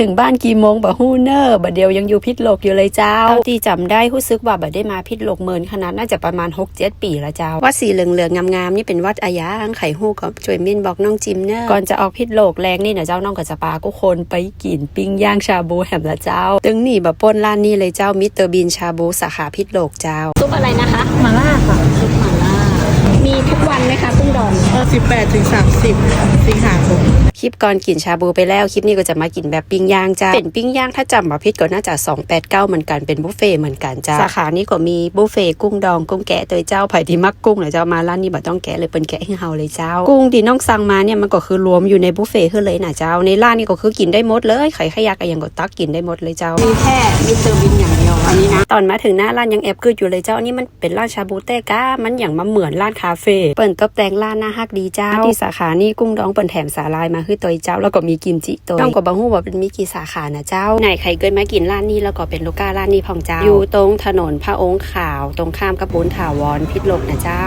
ถึงบ้านกี่โมงบ่ฮู้เนอร์บ่เดียวยังอยู่พิษโลกอยู่เลยเจ้าเท่าที่จำได้รู้สึกว่าบ่ได้มาพิษโลกเมินขนาดน่าจะประมาณ6-7ปีแล้วเจ้าวัดสีเหลืองๆงามๆนี่เป็นวัดอายางไข่ฮู้กับช่วยมินบอกน้องจิมเนอร์ก่อนจะออกพิษโลกแรงนี่นะเจ้าน้องก็จะพากุคนไปกินปิ้งย่างชาบูแหมละเจ้า ตึงนี่บ่ป้นร้านนี้เลยเจ้ามิสเตอร์บินชาบูสาขาพิษโลกเจ้าซุปอะไรนะคะมาล่าค่ะซุปหม่าล่ามีทุกวันไหมคะ กุ้งดองเออสิบแปดถึงสามสิบสิงหาคมคลิปก่อนกินชาบูไปแล้ว คลิปนี้ก็จะมากินแบบปิ้งย่างจ้า เป็นปิ้งย่างถ้าจำมาพิษก็น่าจะ 289 เหมือนกันเป็นบุฟเฟ่ต์เหมือนกันจ้า สาขานี้ก็มีบุฟเฟ่ต์กุ้งดองกุ้งแกะตัวเจ้าไผ่ที่มักกุ้งนะเจ้ามาร้านนี้บ่ต้องแกะเลยเป็นแกะให้เฮาเลยเจ้า กุ้งที่น้องสั่งมาเนี่ยมันก็คือรวมอยู่ในบุฟเฟ่ต์ขึ้นเลยนะเจ้า ในร้านนี้ก็คือกินได้หมดเลยใครขยากก็ยังก็ตักกินได้หมดเลยเจ้า มีแค่มิสเตอร์บินอย่างเดียวอันนี้นะตอนมาถึงหน้าร้านยังแอบกึดอยู่เลยเจ้าอันนี่มันเป็นร้านชาบูเต้ก้ามันอย่างมาเหมือนร้านคาเฟ่เปิดตบแต่งร้านหน้าฮักดีเจ้าที่สาขานี่กุ้งดองเปิดแถมสาลายมาคือตัวเจ้าแล้วก็มีกิมจิตัวต้องกับบางหูว่าเป็นมีกี่สาขานะเจ้าไหนใครเกินมากินร้านนี้แล้วก็เป็นลูกค้าร้านนี้พองเจ้าอยู่ตรงถนนพระองค์ขาว ตรงข้ามกับบุญถาวรพิษโลกนะเจ้า